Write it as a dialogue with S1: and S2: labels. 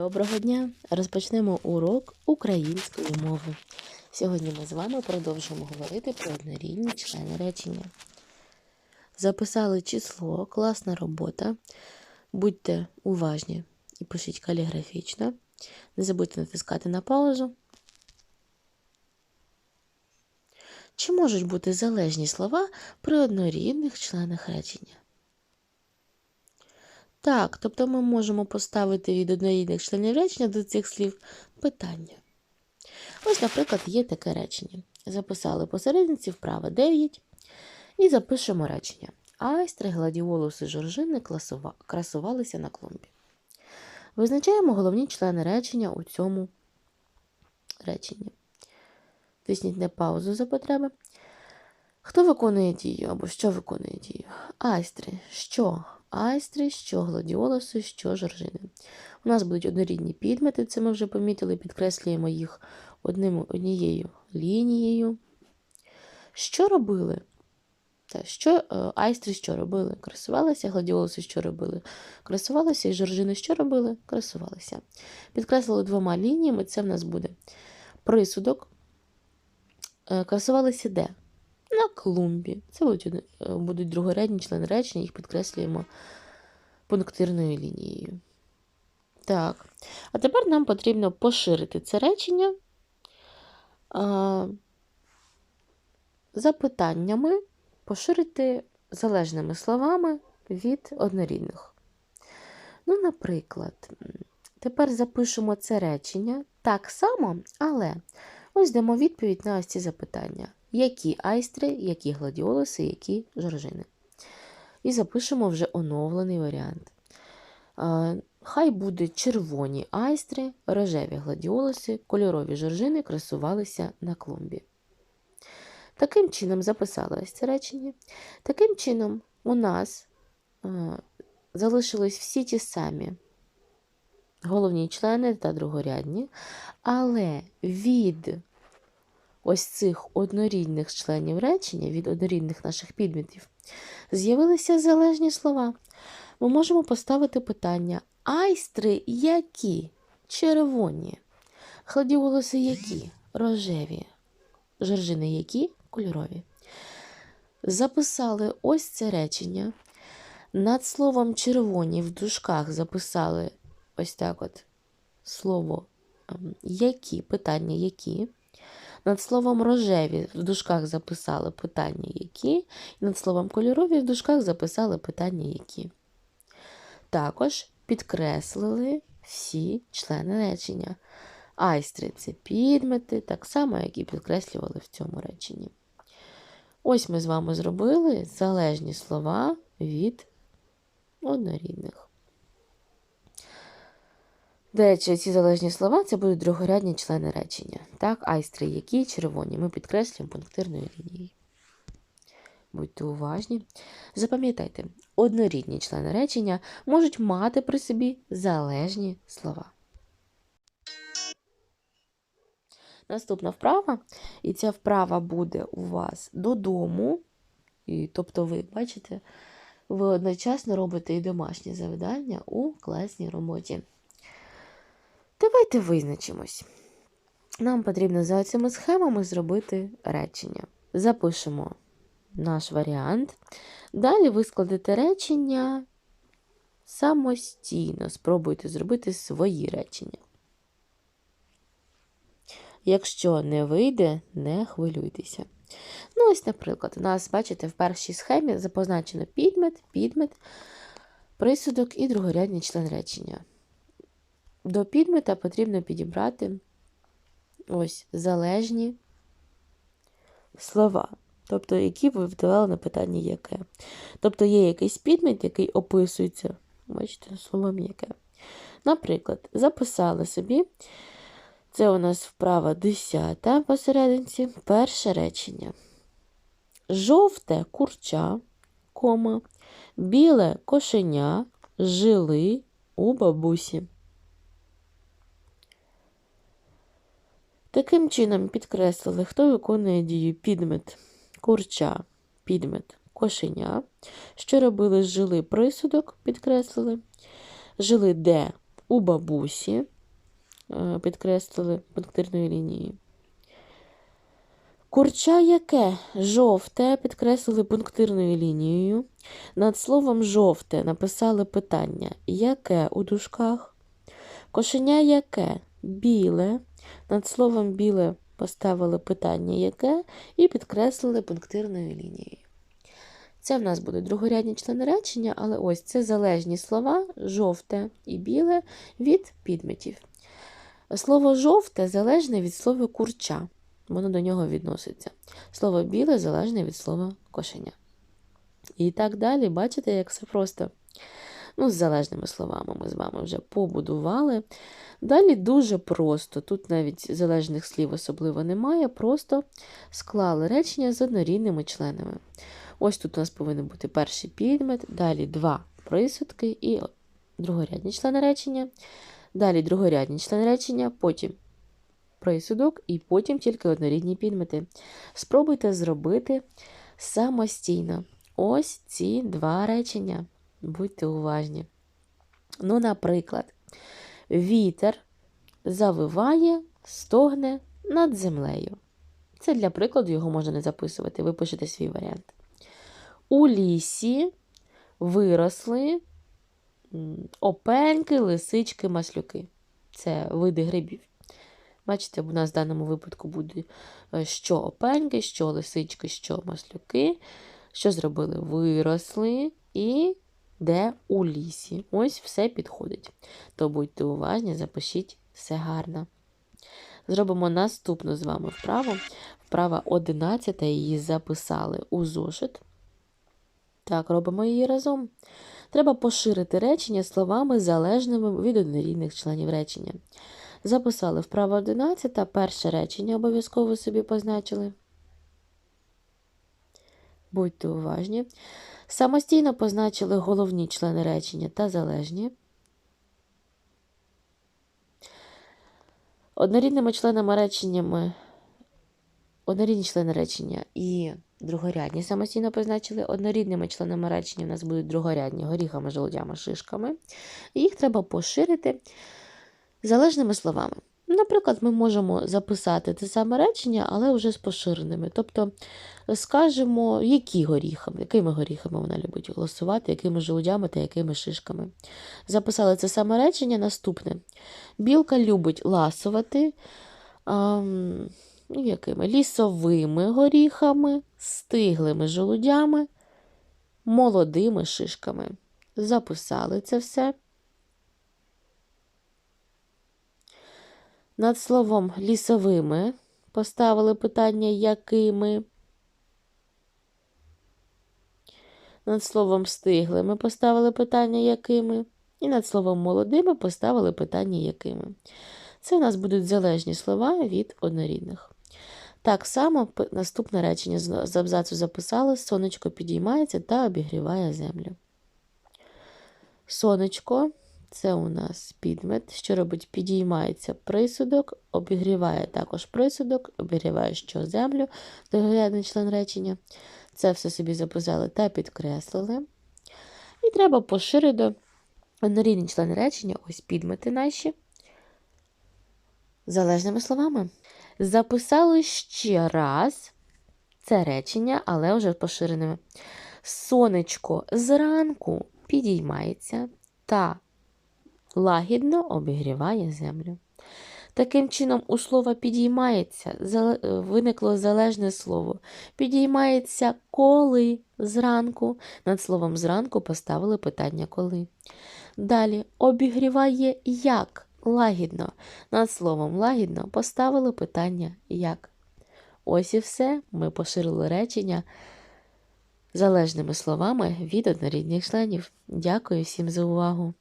S1: Доброго дня! Розпочнемо урок української мови. Сьогодні ми з вами продовжуємо говорити про однорідні члени речення. Записали число, класна робота. Будьте уважні і пишіть каліграфічно. Не забудьте натискати на паузу. Чи можуть бути залежні слова при однорідних членах речення? Так, тобто ми можемо поставити від однорідних членів речення до цих слів питання. Ось, наприклад, є таке речення. Записали посередниці вправо 9 і запишемо речення. Айстри, гладіолуси, жоржини красувалися на клумбі. Визначаємо головні члени речення у цьому реченні. Тисніть на паузу за потреби. Хто виконує дію або що виконує дію? Айстри. Що? Айстри, що гладіолуси, що жоржини. У нас будуть однорідні підмети, це ми вже помітили, підкреслюємо їх одним, однією лінією. Що робили? Та, що, е, айстри що робили? Красувалися, гладіолуси що робили? Красувалися, і жоржини що робили? Красувалися. Підкреслили двома лініями, це в нас буде присудок. Е, Красувалися де? На клумбі. Це будуть, е, будуть другорядні члени речення, їх підкреслюємо пунктирною лінією. Так. А тепер нам потрібно поширити це речення а, запитаннями, поширити залежними словами від однорідних. Ну, наприклад, тепер запишемо це речення так само, але ось дамо відповідь на ось ці запитання які айстри, які гладіолуси, які жоржини. І запишемо вже оновлений варіант. Хай будуть червоні айстри, рожеві гладіолуси, кольорові жоржини красувалися на клумбі. Таким чином записали це речення. Таким чином, у нас залишились всі ті самі головні члени та другорядні, але від ось цих однорідних членів речення, від однорідних наших підмітів, з'явилися залежні слова. Ми можемо поставити питання: айстри які? Червоні, гладіолуси які? Рожеві, жоржини які? Кольорові. Записали ось це речення. Над словом червоні в дужках записали ось так от слово які, питання які. Над словом рожеві в дужках записали питання які, і над словом кольорові в дужках записали питання які. Також підкреслили всі члени речення. Айстри це підмети, так само, як і підкреслювали в цьому реченні. Ось ми з вами зробили залежні слова від однорідних. До речі, ці залежні слова це будуть другорядні члени речення. Так, айстри, які червоні. Ми підкреслюємо пунктирною лінією. Будьте уважні. Запам'ятайте, однорідні члени речення можуть мати при собі залежні слова. Наступна вправа, і ця вправа буде у вас додому. І, Тобто, ви бачите, ви одночасно робите і домашні завдання у класній роботі. Давайте визначимось. Нам потрібно за цими схемами зробити речення. Запишемо наш варіант. Далі ви складете речення самостійно. Спробуйте зробити свої речення. Якщо не вийде, не хвилюйтеся. Ну, ось, наприклад, у нас, бачите, в першій схемі запозначено підмет, підмет, присудок і другорядний член речення. До підмета потрібно підібрати ось залежні слова, тобто, які ви вдавали на питання яке. Тобто є якийсь підмет, який описується, бачите, словом яке. Наприклад, записали собі, це у нас вправа 10 посерединці, перше речення. Жовте курча, кома, біле кошеня жили у бабусі. Таким чином підкреслили, хто виконує дію підмет курча, підмет кошеня. Що робили жили присудок, підкреслили. Жили де у бабусі, е, підкреслили пунктирною лінією. Курча яке? Жовте підкреслили пунктирною лінією. Над словом жовте написали питання яке у дужках. Кошеня яке? Біле. Над словом біле поставили питання яке і підкреслили пунктирною лінією. Це в нас будуть другорядні члени речення, але ось це залежні слова жовте і біле від підметів. Слово жовте залежне від слова курча, воно до нього відноситься. Слово біле залежне від слова кошеня. І так далі, бачите, як все просто. Ну, з залежними словами ми з вами вже побудували. Далі дуже просто, тут навіть залежних слів особливо немає, просто склали речення з однорідними членами. Ось тут у нас повинен бути перший підмет, далі два присудки і другорядні члени речення. Далі другорядні члени речення, потім присудок і потім тільки однорідні підмети. Спробуйте зробити самостійно ось ці два речення. Будьте уважні. Ну, наприклад, вітер завиває, стогне над землею. Це для прикладу його можна не записувати, ви пишете свій варіант. У лісі виросли опеньки, лисички, маслюки. Це види грибів. Бачите, у нас в даному випадку буде е, що опеньки, що лисички, що маслюки. Що зробили? Виросли і де у лісі. Ось все підходить. То будьте уважні, запишіть все гарно. Зробимо наступну з вами вправу. Вправа 11 її записали у зошит. Так, робимо її разом. Треба поширити речення словами, залежними від однорідних членів речення. Записали вправа 11, перше речення обов'язково собі позначили. Будьте уважні. Самостійно позначили головні члени речення та залежні. Однорідними членами реченнями, однорідні члени речення і другорядні самостійно позначили. Однорідними членами речення у нас будуть другорядні горіхами, жолудями, шишками. Їх треба поширити залежними словами. Наприклад, ми можемо записати те саме речення, але вже з поширеними. Тобто, скажемо, які горіхами, якими горіхами вона любить голосувати, якими жолудями та якими шишками. Записали це саме речення наступне. Білка любить ласувати ем, якими? лісовими горіхами, стиглими жолудями, молодими шишками. Записали це все. Над словом лісовими поставили питання якими. Над словом стиглими поставили питання якими. І над словом молодими поставили питання якими. Це у нас будуть залежні слова від однорідних. Так само наступне речення з абзацу записали: сонечко підіймається та обігріває землю. Сонечко це у нас підмет, що робить, підіймається присудок, обігріває також присудок, обігріває що землю, доглядний член речення. Це все собі записали та підкреслили. І треба поширити однорідні члени речення, ось підмети наші, залежними словами. Записали ще раз це речення, але вже поширеними. Сонечко зранку підіймається та лагідно обігріває землю. Таким чином, у слова підіймається, виникло залежне слово. Підіймається коли зранку. Над словом зранку поставили питання коли. Далі обігріває як лагідно. Над словом лагідно поставили питання як. Ось і все. Ми поширили речення залежними словами від однорідних членів. Дякую всім за увагу!